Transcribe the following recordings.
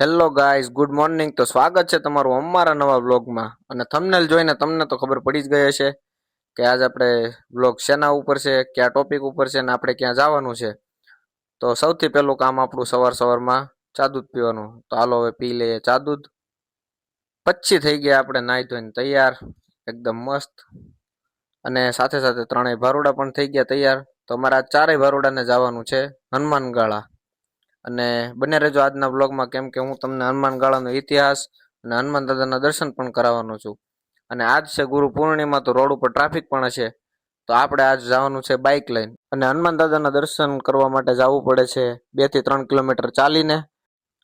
Hello guys good morning તો સ્વાગત છે તમારું અમારા નવા બ્લોગમાં અને થંબનેલ જોઈને તમને તો ખબર પડી જ ગઈ હશે કે આજ આપણે બ્લોગ શેના ઉપર છે, કયા ટોપિક ઉપર છે અને આપણે ક્યાં જવાનું છે. તો સૌથી પહેલું કામ આપણું સવાર સવારમાં ચા દૂધ પીવાનું. તો હાલો હવે પી લઈએ ચા દૂધ પછી થઈ ગયા આપણે નાહી ધોઈને તૈયાર. એકદમ મસ્ત. અને સાથે સાથે ત્રણેય ભારોડા પણ થઈ ગયા તૈયાર. તો અમારા ચારેય ભારોડાને જવાનું છે હનુમાનગાળા. અને બને રહેજો આજના બ્લોગમાં કેમ કે હું તમને હનુમાન ગાળાનો ઇતિહાસ અને હનુમાન દાદાના દર્શન પણ કરાવવાનો છું. અને આજ છે ગુરુ પૂર્ણિમા, તો રોડ ઉપર ટ્રાફિક પણ હશે. તો આપણે આજ જવાનું છે બાઇક લઈને. અને હનુમાન દાદાના દર્શન કરવા માટે જવું પડે છે બેથી ત્રણ કિલોમીટર ચાલીને.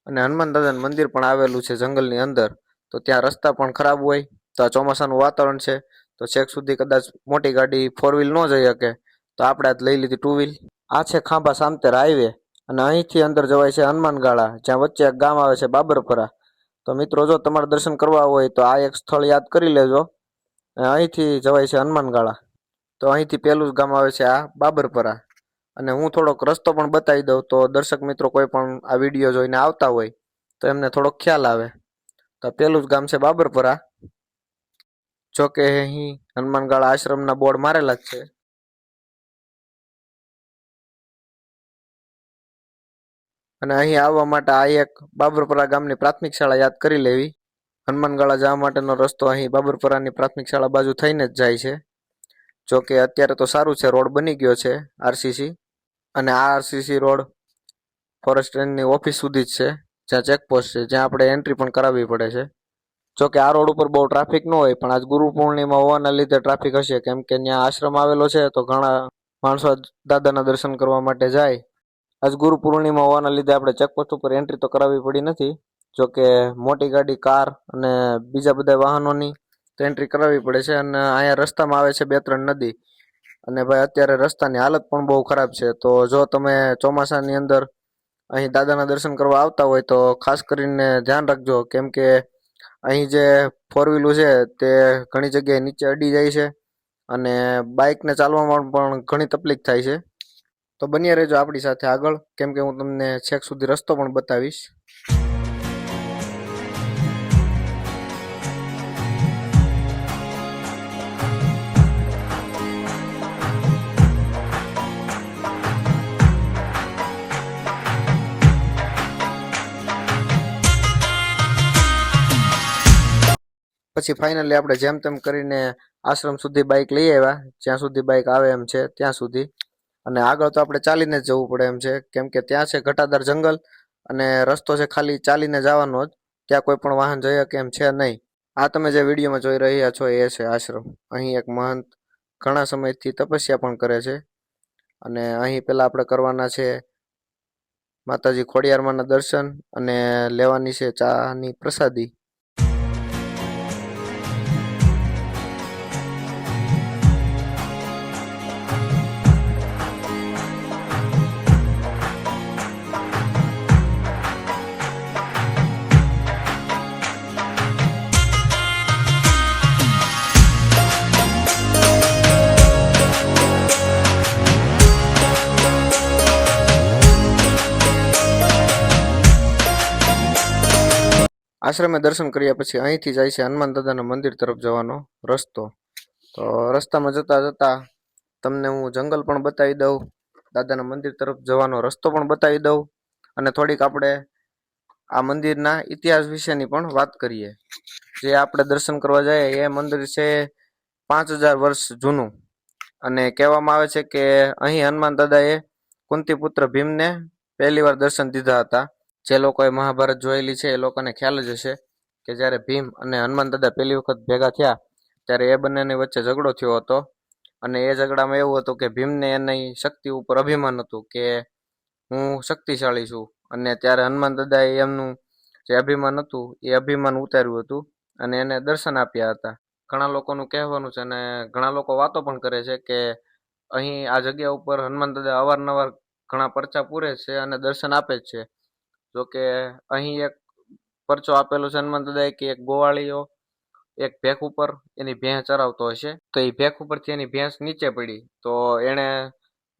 અને હનુમાન દાદાનું મંદિર પણ આવેલું છે જંગલની અંદર. તો ત્યાં રસ્તા પણ ખરાબ હોય. તો આ ચોમાસાનું વાતાવરણ છે. તો છેક સુધી કદાચ મોટી ગાડી ફોર વ્હીલ ન જઈ શકે. તો આપણે આજ લઈ લીધી ટુ વ્હીલ આ છે ખાંભા સામતેર હાઈવે અને અહીંથી અંદર જવાય છે હનુમાનગાળા, જ્યાં વચ્ચે એક ગામ આવે છે બાબરપરા. તો મિત્રો, જો તમારે દર્શન કરવા હોય તો આ એક સ્થળ યાદ કરી લેજો. અને અહીંથી જવાય છે હનુમાનગાળા. તો અહીંથી પહેલું જ ગામ આવે છે આ બાબરપરા. અને હું થોડોક રસ્તો પણ બતાવી દઉં તો દર્શક મિત્રો કોઈ પણ આ વીડિયો જોઈને આવતા હોય તો એમને થોડોક ખ્યાલ આવે. તો પહેલું જ ગામ છે બાબરપરા. જો કે અહીં હનુમાનગાળા આશ્રમના બોર્ડ મારેલા જ છે. અને અહીં આવવા માટે આ એક બાબરપરા ગામની પ્રાથમિક શાળા યાદ કરી લેવી. હનુમાનગાળા જવા માટેનો રસ્તો અહીં બાબરપરાની પ્રાથમિક શાળા બાજુ થઈને જ જાય છે. જો કે અત્યારે તો સારું છે, રોડ બની ગયો છે, આરસીસી. અને આ આરસીસી રોડ ફોરેસ્ટ રેન્જની ઓફિસ સુધી જ છે, જ્યાં ચેકપોસ્ટ છે, જ્યાં આપણે એન્ટ્રી પણ કરાવવી પડે છે. જો કે આ રોડ ઉપર બહુ ટ્રાફિક ન હોય, પણ આજ ગુરુ પૂર્ણિમા હોવાના લીધે ટ્રાફિક હશે. કેમ કે ત્યાં આશ્રમ આવેલો છે, તો ઘણા માણસો દાદાના દર્શન કરવા માટે જાય. આજ ગુરુ પૂર્ણિમા હોવાના લીધે આપણે ચેકપોસ્ટ ઉપર એન્ટ્રી તો કરાવવી પડી નથી. જો કે મોટી ગાડી, કાર અને બીજા બધા વાહનોની તો એન્ટ્રી કરાવવી પડે છે અને અહીંયા રસ્તામાં આવે છે બે ત્રણ નદી. અને ભાઈ અત્યારે રસ્તાની હાલત પણ બહુ ખરાબ છે. તો જો તમે ચોમાસાની અંદર અહીં દાદાના દર્શન કરવા આવતા હોય તો ખાસ કરીને ધ્યાન રાખજો. કેમ કે અહીં જે ફોર વ્હીલું છે તે ઘણી જગ્યાએ નીચે અડી જાય છે અને બાઇકને ચાલવામાં પણ ઘણી તકલીફ થાય છે. તો બન્યા રહેજો આપણી સાથે આગળ. કેમ કે હું તમને છેક સુધી રસ્તો પણ બતાવીશ. પછી ફાઇનલી આપણે જેમ તેમ કરીને આશ્રમ સુધી બાઇક લઈ આવ્યા. જ્યાં સુધી બાઇક આવે એમ છે, ત્યાં સુધી. અને આગળ તો આપણે ચાલીને જ જવું પડે એમ છે. કેમ કે ત્યાં છે ઘટાદાર જંગલ અને રસ્તો છે ખાલી ચાલીને જવાનો જ. ત્યાં કોઈ પણ વાહન જઈ શકે એમ છે નહીં. આ તમે જે વિડીયોમાં જોઈ રહ્યા છો એ છે આશ્રમ. અહીં એક મહંત ઘણા સમયથી તપસ્યા પણ કરે છે. અને અહીં પહેલાં આપણે કરવાના છે માતાજી ખોડિયારમાંના દર્શન અને લેવાની છે ચાની પ્રસાદી. આશ્રમે દર્શન કર્યા પછી અહીંથી જાય છે હનુમાન દાદાના મંદિર તરફ જવાનો રસ્તો. તો રસ્તામાં જતા જતા તમને હું જંગલ પણ બતાવી દઉં, દાદાના મંદિર તરફ જવાનો રસ્તો પણ બતાવી દઉં અને થોડીક આપણે આ મંદિરના ઇતિહાસ વિશેની પણ વાત કરીએ. જે આપણે દર્શન કરવા જઈએ એ મંદિર છે પાંચ હજાર વર્ષ જૂનું અને કહેવામાં આવે છે કે અહીં હનુમાન દાદાએ કુંતી પુત્ર ભીમને પહેલી વાર દર્શન દીધા હતા. જે લોકોએ મહાભારત જોયેલી છે, એ લોકોને ખ્યાલ જ હશે કે જ્યારે ભીમ અને હનુમાન દાદા પહેલી વખત ભેગા થયા, ત્યારે એ બંનેની વચ્ચે ઝઘડો થયો હતો. અને એ ઝઘડામાં એવું હતું કે ભીમને એની શક્તિ ઉપર અભિમાન હતું કે હું શક્તિશાળી છું. અને ત્યારે હનુમાન દાદાએ એમનું જે અભિમાન હતું, એ અભિમાન ઉતાર્યું હતું અને એને દર્શન આપ્યા હતા. ઘણા લોકોનું કહેવાનું છે અને ઘણા લોકો વાતો પણ કરે છે કે અહીં આ જગ્યા ઉપર હનુમાન દાદા અવારનવાર ઘણા પરચા પૂરે છે અને દર્શન આપે જ છે. જોકે અહીં એક પરચો આપેલો છે હનુમાન દાદાએ કે એક ગોવાળીઓ એક ભેખ ઉપર એની ભેંસ ચરાવતો હશે. તો એ ભેખ ઉપરથી એની ભેંસ નીચે પડી. તો એણે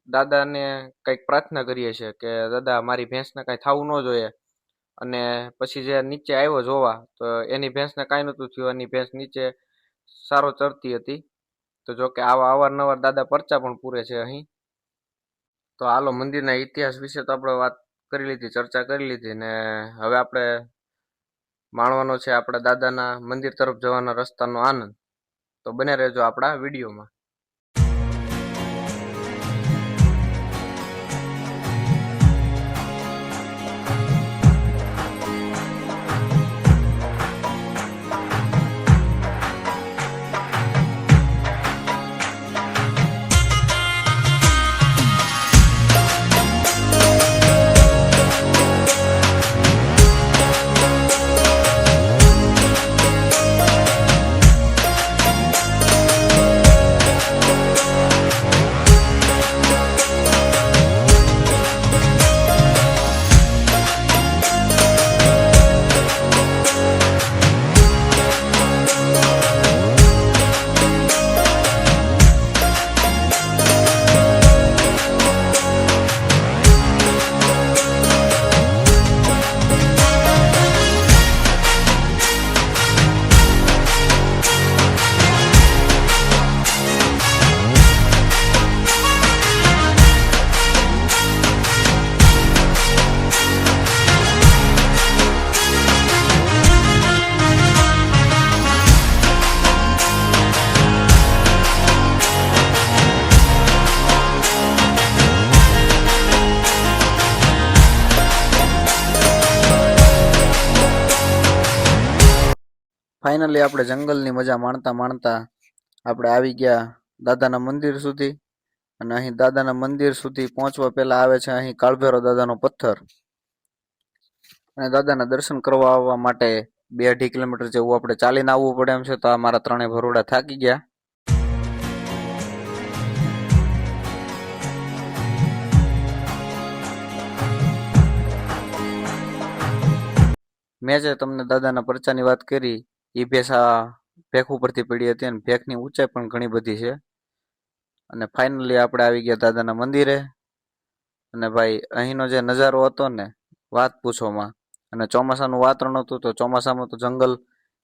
દાદાને કંઈક પ્રાર્થના કરીએ છે કે, દાદા, મારી ભેંસને કાંઈ થવું ન જોઈએ. અને પછી જે નીચે આવ્યો જોવા, તો એની ભેંસને કાંઈ નહોતું થયું. એની ભેંસ નીચે સારો ચરતી હતી. તો જો કે આવા અવારનવાર દાદા પરચા પણ પૂરે છે અહીં. તો હાલો, મંદિરના ઇતિહાસ વિશે તો આપણે વાત કરી લીધી, ચર્ચા કરી લીધી ને હવે આપણે માણવાનો છે આપણા દાદાના મંદિર તરફ જવાના રસ્તાનો આનંદ. તો બને રહેજો આપણા વિડીયોમાં. ફાઇનલી આપણે જંગલની મજા માણતા માણતા આપણે આવી ગયા દાદાના મંદિર સુધી. અને અહીં દાદાના મંદિર સુધી પહોંચવા પહેલા આવે છે અહીં કાળભેરો દાદાનો પથ્થર. અને દાદાના દર્શન કરવા આવવા માટે બે અઢી કિલોમીટર જેવું આપણે ચાલીને આવવું પડે એમ છે તો આ મારા ત્રણેય ભરોડા થાકી ગયા. મેં જે તમને દાદાના પરચાની વાત કરી એ ભેંસ આ ઉપરથી પડી હતી અને ભેખની ઊંચાઈ પણ ઘણી બધી છે. અને ફાઇનલી આપણે આવી ગયા દાદાના મંદિરે. અને ભાઈ, અહીંનો જે નજારો હતો ને, વાત પૂછોમાં. અને ચોમાસાનું વાતાવરણ હતું તો ચોમાસામાં તો જંગલ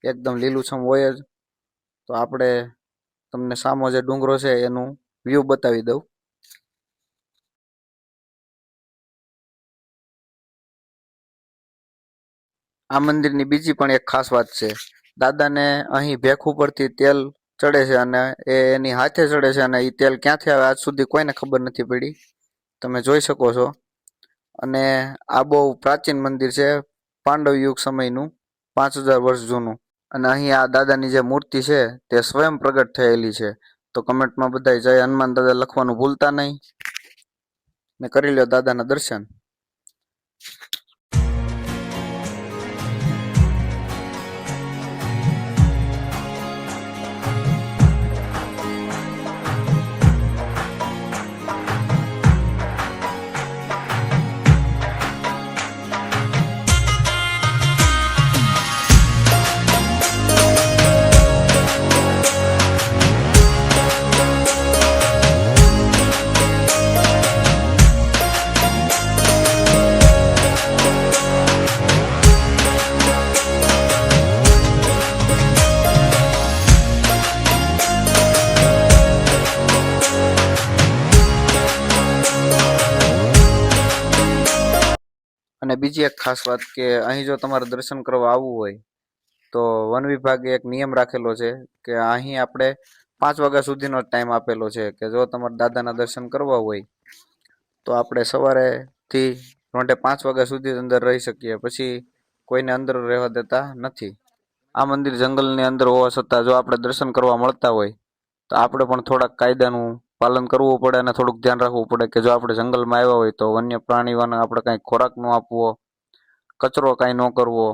એકદમ લીલુંછમ હોય જ. તો આપણે તમને સામો જે ડુંગરો છે એનું વ્યૂ બતાવી દઉં. આ મંદિરની બીજી પણ એક ખાસ વાત છે. દાદાને અહીં ભેખ ઉપરથી તેલ ચડે છે અને એ એની હાથે ચડે છે અને એ તેલ ક્યાંથી આવે? આજ સુધી કોઈને ખબર નથી પડી. તમે જોઈ શકો છો. અને આ બહુ પ્રાચીન મંદિર છે, પાંડવ યુગ સમયનું, પાંચ હજાર વર્ષ જૂનું. અને અહીં આ દાદાની જે મૂર્તિ છે, તે સ્વયં પ્રગટ થયેલી છે. તો કમેન્ટમાં બધા જય હનુમાન દાદા લખવાનું ભૂલતા નહીં. ને કરી લો દાદાના દર્શન. અને બીજી એક ખાસ વાત કે અહીં જો તમારે દર્શન કરવા આવવું હોય, તો વન વિભાગે એક નિયમ રાખેલો છે કે અહીં આપણે પાંચ વાગ્યા સુધીનો ટાઈમ આપેલો છે કે જો તમારે દાદાના દર્શન કરવા હોય, તો આપણે સવારેથી રોંઢે પાંચ વાગ્યા સુધી અંદર રહી શકીએ. પછી કોઈને અંદર રહેવા દેતા નથી. આ મંદિર જંગલની અંદર હોવા છતાં જો આપણે દર્શન કરવા મળતા હોય, તો આપણે પણ થોડાક કાયદાનું પાલન કરવું પડે અને થોડુંક ધ્યાન રાખવું પડે કે જો આપણે જંગલમાં આવ્યા હોય તો વન્ય પ્રાણીઓને આપણે કાંઈ ખોરાક ન આપવો, કચરો કાંઈ ન કરવો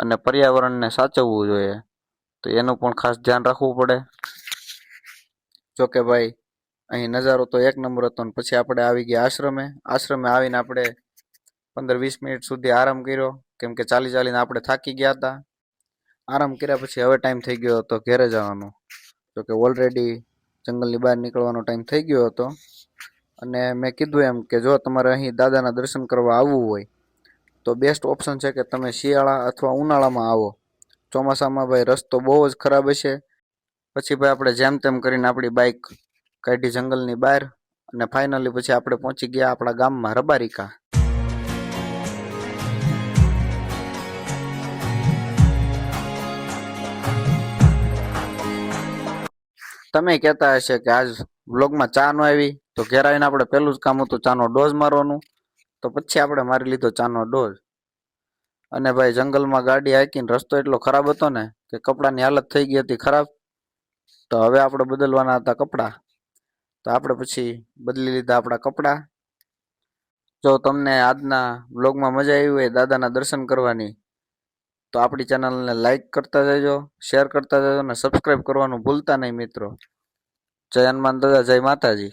અને પર્યાવરણને સાચવવું જોઈએ. તો એનું પણ ખાસ ધ્યાન રાખવું પડે. જો કે ભાઈ, અહીં નજારો તો એક નંબર હતો ને પછી આપણે આવી ગયા આશ્રમે. આશ્રમે આવીને આપણે પંદર વીસ મિનિટ સુધી આરામ કર્યો. કેમ કે ચાલી ચાલીને આપણે થાકી ગયા હતા. આરામ કર્યા પછી હવે ટાઈમ થઈ ગયો હતો ઘેરે જવાનો. જો કે ઓલરેડી જંગલની બહાર નીકળવાનો ટાઈમ થઈ ગયો હતો. અને મેં કીધું એમ કે જો તમારે અહીં દાદાના દર્શન કરવા આવવું હોય, તો બેસ્ટ ઓપ્શન છે કે તમે શિયાળા અથવા ઉનાળામાં આવો. ચોમાસામાં ભાઈ રસ્તો બહુ જ ખરાબ હશે. પછી ભાઈ આપણે જેમ તેમ કરીને આપણી બાઇક કાઢી જંગલની બહાર અને ફાઇનલી પછી આપણે પહોંચી ગયા આપણા ગામમાં રબારિકા. તમે કહેતા હશે કે આજ વ્લોગમાં ચા નો આવી, તો ઘેર આવીને આપણે પહેલું જ કામ હતું ચાનો ડોઝ મારવાનું. તો પછી આપણે મારી લીધો ચાનો ડોઝ. અને ભાઈ જંગલમાં ગાડી હાકીને રસ્તો એટલો ખરાબ હતો ને કે કપડાની હાલત થઈ ગઈ હતી ખરાબ. તો હવે આપણે બદલવાના હતા કપડાં. તો આપણે પછી બદલી લીધા આપણા કપડાં. જો તમને આજના બ્લોગમાં મજા આવી હોય દાદાના દર્શન કરવાની તો આપણી ચેનલને લાઇક કરતા જજો શેર કરતા જજો અને સબસ્ક્રાઈબ કરવાનું ભૂલતા નહીં મિત્રો. જય હનુમાન દાદા, જય માતાજી.